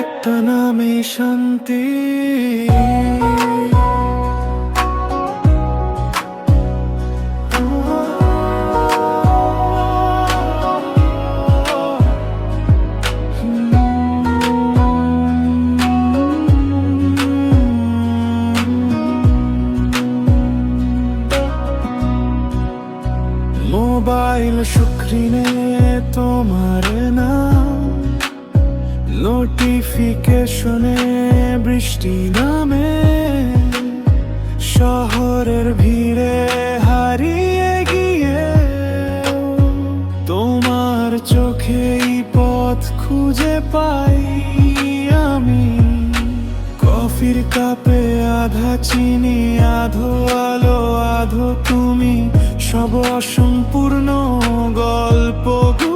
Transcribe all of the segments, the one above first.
একটা নামে শান্তি। মোবাইল স্ক্রিনে তোমার নোটিফিকেশনে বৃষ্টি নামে, শহরের ভিড়ে হারিয়ে গিয়ে তোমার চোখেই পথ খুঁজে পাই আমি। কফির কাপে আধা চিনি, আধো আলো, আধো তুমি, সব অসম্পূর্ণ গল্পগুলো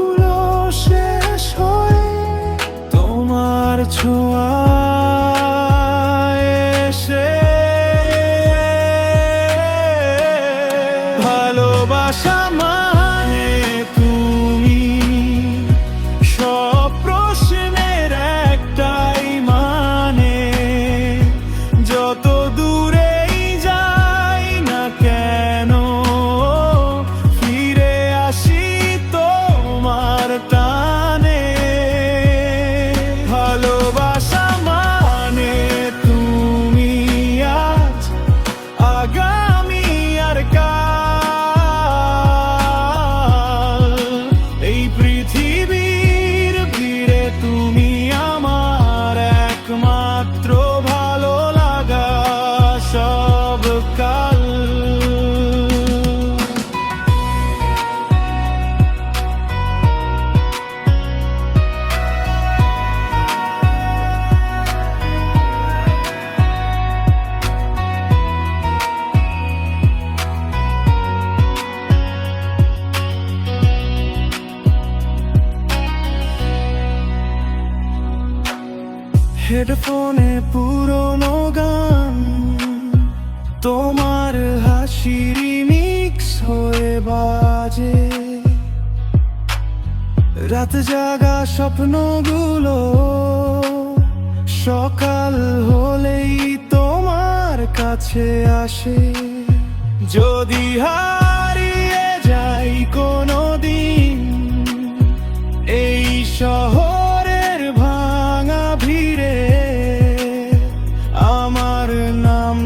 ভালোবাসা হেডফোনে পুরনো গান, তোমার হাসির মিক্স হয়ে বাজে। রাত জাগা স্বপ্নগুলো, সকাল হলেই তোমার কাছে আসে। যদি হারিয়ে যাই কোনো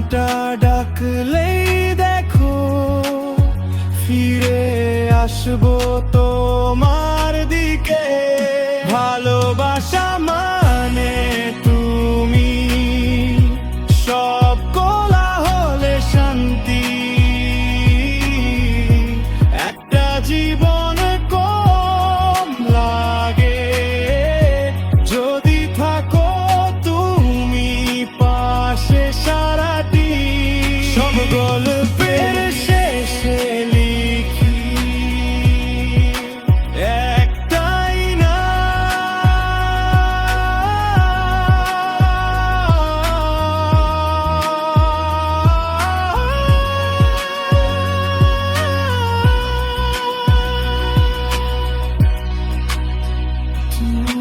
নামটা ডাকলেই দেখো ফিরে আসব তোমার দিকে। ভালোবাসা মা গল্পের শেষে লিখি। একটাই না। তুমি